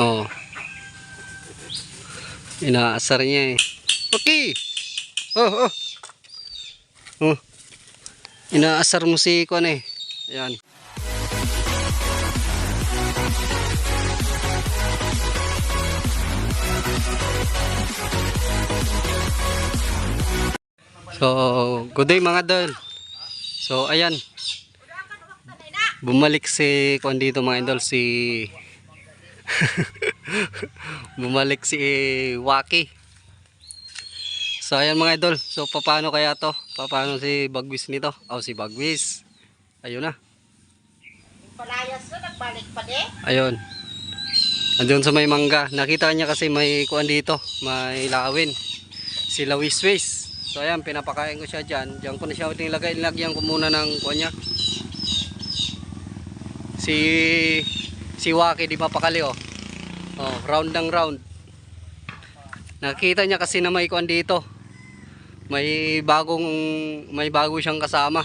Oo. Inaasar niya eh. Okay. Oh, oh. Oh. Inaasar mo si Kwan eh. Ayan. So, good day mga dol. So, ayan. Bumalik si Kwan dito mga idol si Bumalik si Waki. So ayan mga idol. So paano kaya to? Paano si Bagwis nito? O si Bagwis. Ayun na. Palayas na, nagbalik pa din. Ayun. Andun sa may mangga. Nakita niya kasi may kuan dito. May lawin. Si Lawiswis. So ayan, pinapakain ko siya dyan. Diyan ko na siya nilagay. Nilagyan ko muna ng kuan niya. Si si Waki di mapakali oh. Oh, round ng round. Nakita niya kasi na may kuan dito. May bagong may bago siyang kasama.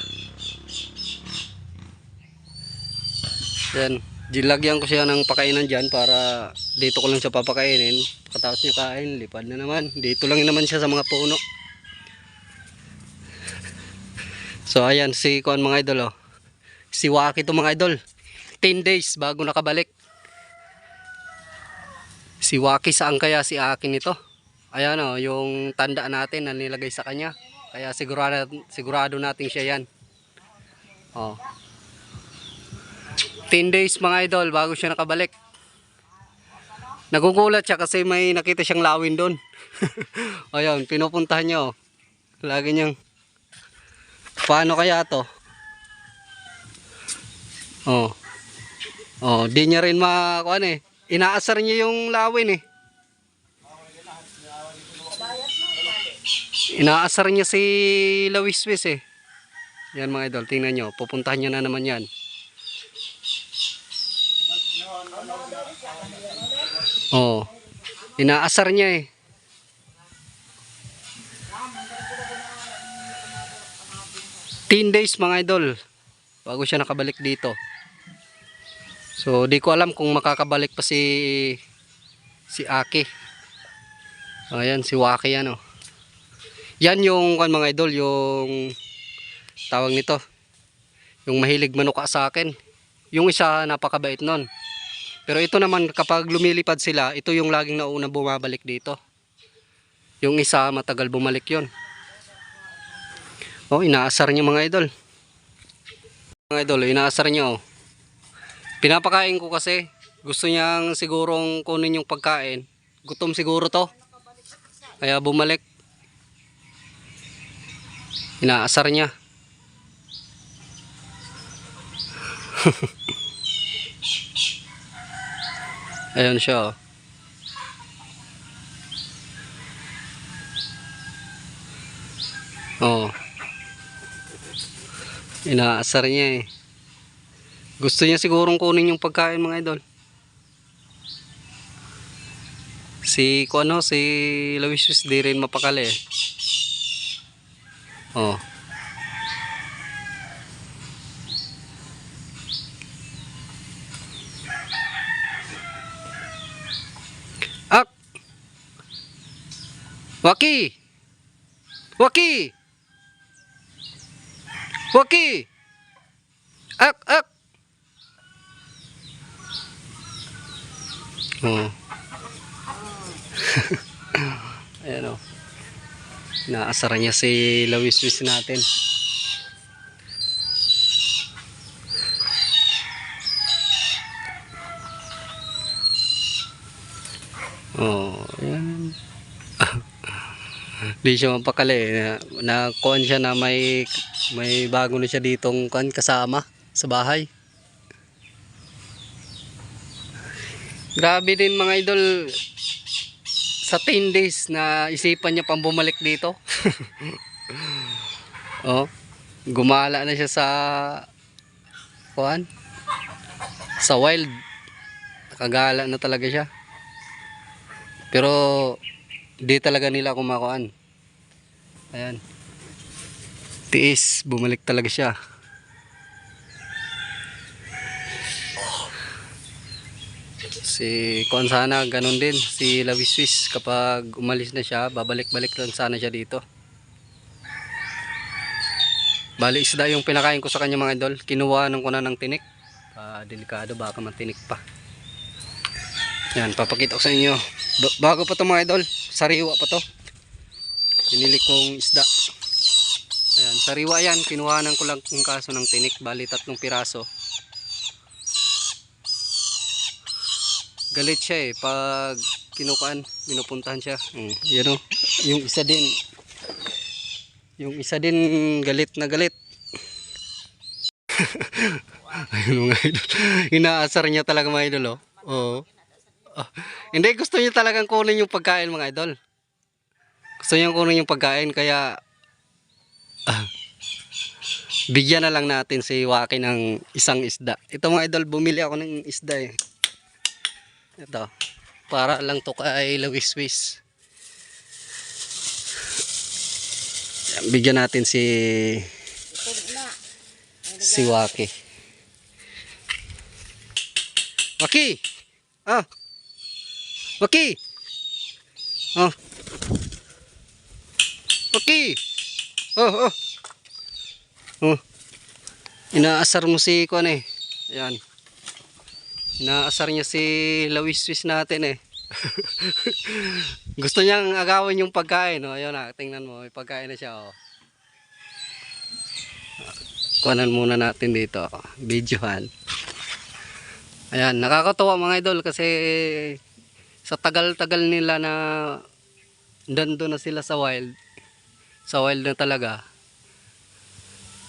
Yan. Dilagyan ko siya ng pakainan dyan para dito ko lang siya papakainin. Pagkatapos niya kain, lipad na naman. Dito lang naman siya sa mga puno. So ayan, si Kuan mga idol oh. Si Waki to mga idol. 10 days bago nakabalik. Si Waki saan kaya si akin ito? Ayan oh, yung tanda natin na nilagay sa kanya. Kaya sigurado, sigurado natin siya yan. Oh. 10 days mga idol bago siya nakabalik. Nagugulat siya kasi may nakita siyang lawin doon. Ayun, pinupuntahan niya oh. Lagi niyang Paano kaya to? Oh. Oh, di niya rin makuan eh. Inaasar niya yung lawin eh. Inaasar niya si Lawiswis eh. Yan mga idol, tingnan nyo. Pupuntahan niya na naman yan. Oh. Inaasar niya eh. Ten days mga idol bago siya nakabalik dito. So di ko alam kung makakabalik pa si si Aki. Ayan si Waki yan oh. Yan yung kan mga idol yung tawag nito. Yung mahilig manuka sa akin. Yung isa napakabait nun. Pero ito naman kapag lumilipad sila, ito yung laging nauna bumabalik dito. Yung isa matagal bumalik yon. Oh, inaasar niya mga idol. Mga idol, inaasar niya oh. Pinapakain ko kasi. Gusto niyang sigurong kunin yung pagkain. Gutom siguro to. Kaya bumalik. Inaasar niya. Ayun siya oh. Oh. Inaasar niya eh. Gusto niya sigurong kunin yung pagkain mga idol. Si ko ano, si Luis di rin mapakali eh. Oh. Ak! Waki! Waki! Waki! Ak! Ak! Oh. Ayan o. Naasara niya si Lawiswis natin. Oh, ayan. Di siya mapakali. Na, na siya na may may bago na siya ditong kasama sa bahay. Grabe din mga idol sa 10 days na isipan niya pang bumalik dito. oh, gumala na siya sa kuhan sa wild. Nakagala na talaga siya. Pero di talaga nila kumakuan. Ayan. Tiis, bumalik talaga siya. Si Kuan sana, ganun din. Si Lawiswis, kapag umalis na siya, babalik-balik lang sana siya dito. Bali, isda yung pinakain ko sa kanya mga idol. Kinuha ko na ng tinik. Ah, delikado, baka matinik pa. Yan, papakita ko sa inyo. Ba- bago pa to mga idol, sariwa pa to. Pinili kong isda. Ayan, sariwa yan. Kinuhanan ko lang yung kaso ng tinik. Bali, tatlong piraso. Galit siya eh. Pag kinukaan, binupuntahan siya. Mm, yan o. Yung isa din. Yung isa din galit na galit. Ayun mga idol. Inaasar niya talaga mga idol oh. Oo. Ah, hindi, gusto niya talagang kunin yung pagkain mga idol. Gusto niya kunin yung pagkain kaya ah, bigyan na lang natin si Waki ng isang isda. Ito mga idol, bumili ako ng isda eh. Ito. Para lang to kay Lawiswis. Yan, Bigyan natin si si Waki. Waki! Ah! Waki! Oh. Waki! Oh, oh. Oh. Inaasar mo si Kuan eh. Ayan. Inaasar niya si Lawiswis natin eh. Gusto niyang agawin yung pagkain. Oh. Ayun na, tingnan mo. May pagkain na siya. Oh. Kuhanan muna natin dito. Videohan. Ayan, nakakatawa mga idol kasi sa tagal-tagal nila na dando na sila sa wild. Sa wild na talaga.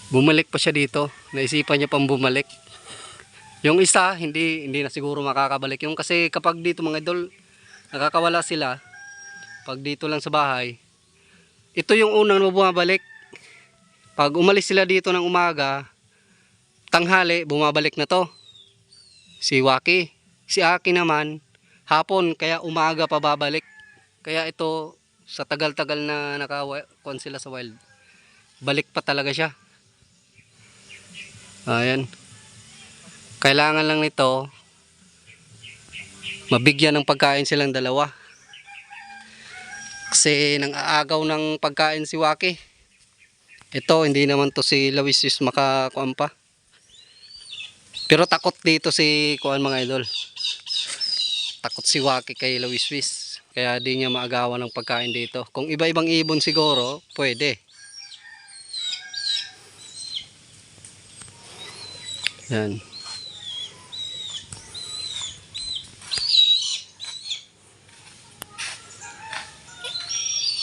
Bumalik pa siya dito. Naisipan niya pang bumalik. Yung isa, hindi hindi na siguro makakabalik. Yung kasi kapag dito mga idol, nakakawala sila. Pag dito lang sa bahay, ito yung unang na bumabalik. Pag umalis sila dito ng umaga, tanghali, bumabalik na to. Si Waki. Si Aki naman, hapon, kaya umaga pa babalik. Kaya ito, sa tagal-tagal na nakakuan sila sa wild, balik pa talaga siya. Ayan. Kailangan lang nito, mabigyan ng pagkain silang dalawa. Kasi nang aagaw ng pagkain si Waki. Ito, hindi naman to si Lawisis makakuan pa. Pero takot dito si kuan mga idol. Takot si Waki kay Lawiswis. Kaya di niya maagawan ng pagkain dito. Kung iba-ibang ibon siguro, pwede. Yan.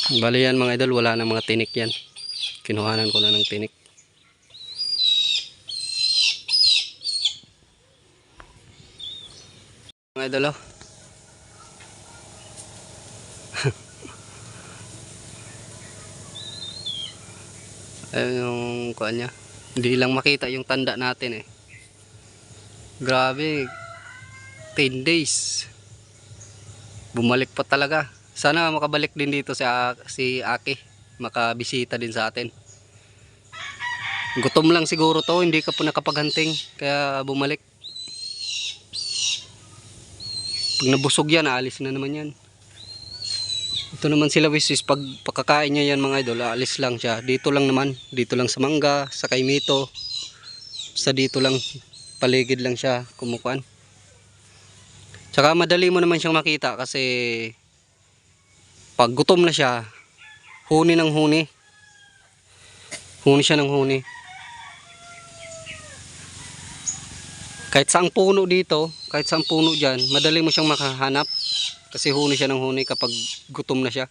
Bali yan mga idol, wala na mga tinik yan. Kinuhanan ko na ng tinik. Mga idol oh. Ayun yung kuha niya. Hindi lang makita yung tanda natin eh. Grabe. 10 days. Bumalik pa talaga. Sana makabalik din dito si, si Aki. Makabisita din sa atin. Gutom lang siguro to, hindi ka po nakapaghanting. Kaya bumalik. Pag nabusog yan, aalis na naman yan. Ito naman sila wisis, pag pagkakain niya yan mga idol, aalis lang siya. Dito lang naman, dito lang sa mangga, sa kaimito. Sa dito lang, paligid lang siya kumukuan. Tsaka madali mo naman siyang makita kasi pag gutom na siya, huni ng huni. Huni siya ng huni. Kahit saang puno dito, kahit saang puno dyan, madali mo siyang makahanap. Kasi huni siya ng huni kapag gutom na siya.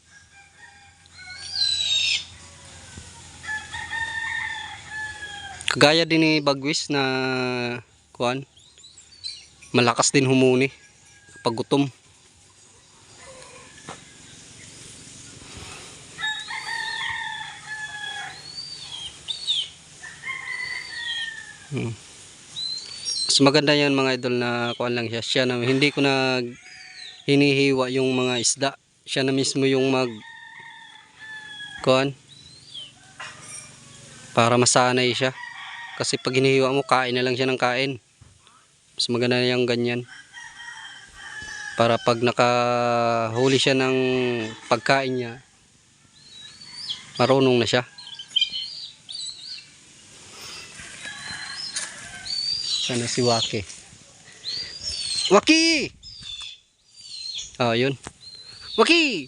Kagaya din ni Bagwis na kuan, malakas din humuni kapag gutom. Hmm. Mas maganda yan mga idol na kuan lang siya. Siya na hindi ko na hinihiwa yung mga isda. Siya na mismo yung mag kuan para masanay siya. Kasi pag hinihiwa mo, kain na lang siya ng kain. Mas maganda yung ganyan. Para pag nakahuli siya ng pagkain niya, marunong na siya. Sana si Waki. Waki! Oh, yun. Waki!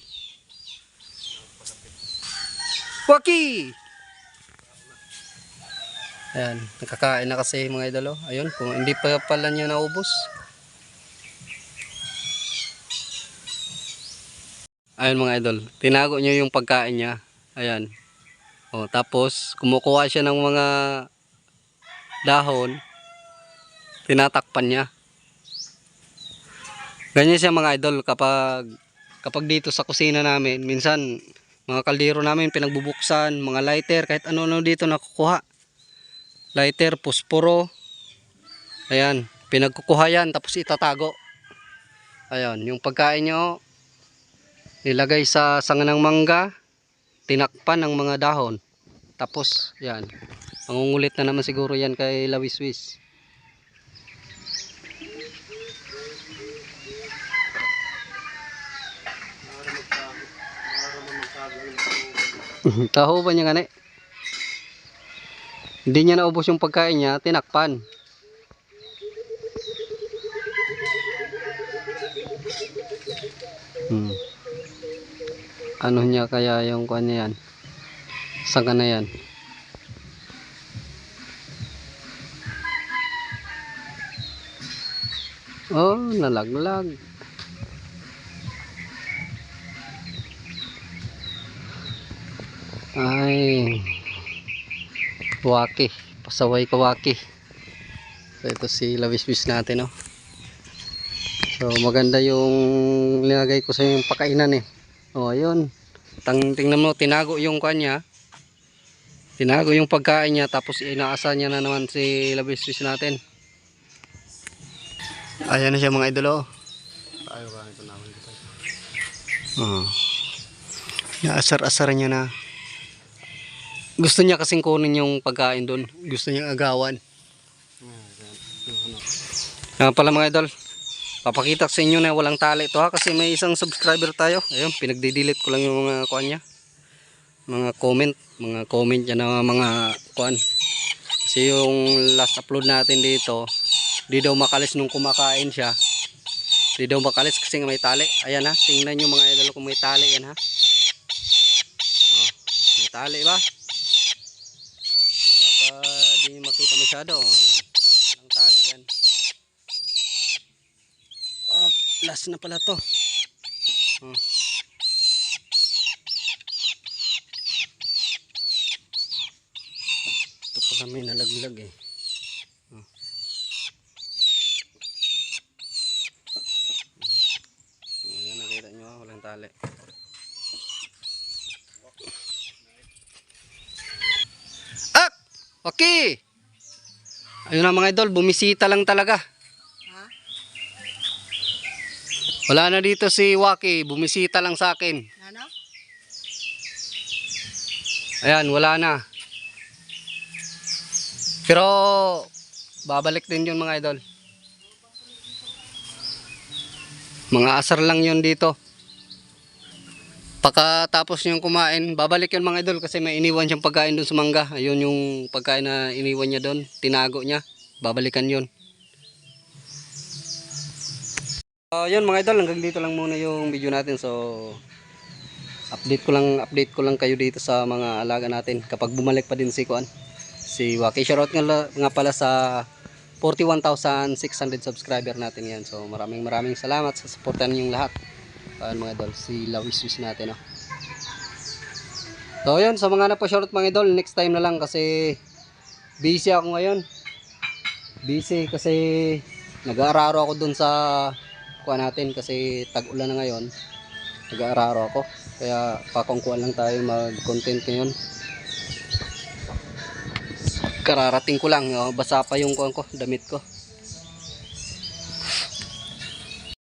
Waki! Ayan, nakakain na kasi mga idolo. Ayun, kung hindi pa pala niya naubos. Ayun mga idol, tinago niya yung pagkain niya. Ayan. O, tapos, kumukuha siya ng mga dahon. Tinatakpan niya. Ganyan siya mga idol kapag kapag dito sa kusina namin, minsan mga kaldero namin pinagbubuksan, mga lighter, kahit ano-ano dito nakukuha. Lighter, posporo. Ayan, pinagkukuha yan tapos itatago. Ayan, yung pagkain nyo, nilagay sa sanga ng mangga, tinakpan ng mga dahon. Tapos, yan, mangungulit na naman siguro yan kay Lawiswis. Taho ba niya eh? Hindi niya naubos yung pagkain niya, tinakpan. Hmm. Ano niya kaya yung kuan niya yan? Saka na yan. Oh, nalaglag. Ay. Waki. Pasaway ka waki. So ito si lawiswis natin oh. So maganda yung nilagay ko sa yung pakainan eh. Oh, ayun. Tang tingnan mo tinago yung kanya. Tinago yung pagkain niya tapos inaasa niya na naman si lawiswis natin. Ayan na siya mga idolo. Ayaw ka ito namin dito. Oh. Naasar-asar niya na. Gusto niya kasing kunin yung pagkain doon. Gusto niya agawan. Nga pala mga idol. Papakita sa inyo na walang tali ito ha. Kasi may isang subscriber tayo. Ayun, pinagdi-delete ko lang yung mga kuan niya. Mga comment. Mga comment niya na mga kuan. Kasi yung last upload natin dito. Di daw makalis nung kumakain siya. Di daw makalis kasi may tali. Ayan ha. Tingnan nyo mga idol kung may tali yan ha. Oh, may tali ba? Baka makita masyado. Ayan. Walang tali yan. Oh, last na pala to. Oh. Ito pala may nalaglag eh. Oh. Ayan, nakita nyo walang tali. Ah! Okay! Ayun na mga idol, bumisita lang talaga. Ha? Wala na dito si Waki, bumisita lang sa akin. Ano? Ayan, wala na. Pero, babalik din yun mga idol. Mga asar lang yun dito. Pagkatapos niyang kumain, babalik yun mga idol kasi may iniwan siyang pagkain doon sa mangga. Ayun yung pagkain na iniwan niya doon, tinago niya. Babalikan yun. Uh, yun mga idol, hanggang dito lang muna yung video natin. So, update ko lang update ko lang kayo dito sa mga alaga natin kapag bumalik pa din si Kuan si Waki shoutout nga, nga pala sa 41,600 subscriber natin yan so maraming maraming salamat sa suportan ninyong lahat Ayan mga idol si Lawiswis natin oh. so yun sa mga na po shoutout mga idol next time na lang kasi busy ako ngayon. Busy kasi nag-aararo ako dun sa kuha natin kasi tag-ulan na ngayon. Nag-aararo ako kaya pakongkuan lang tayo mag-content ngayon. Kararating ko lang oh, basa pa yung kuwan ko damit ko